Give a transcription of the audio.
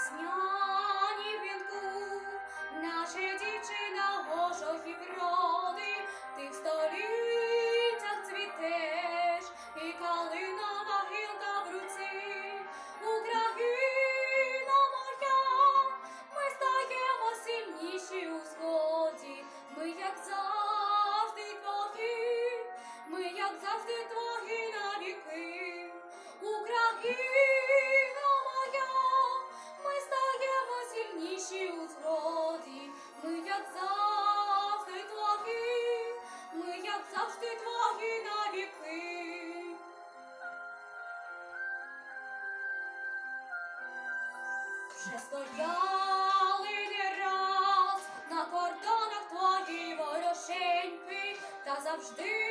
весняні вінку, наша дівчина ожохів роди, ти в століттях завжди твої навіки. Вже стояли не раз на кордонах твої ворошеньки, та завжди,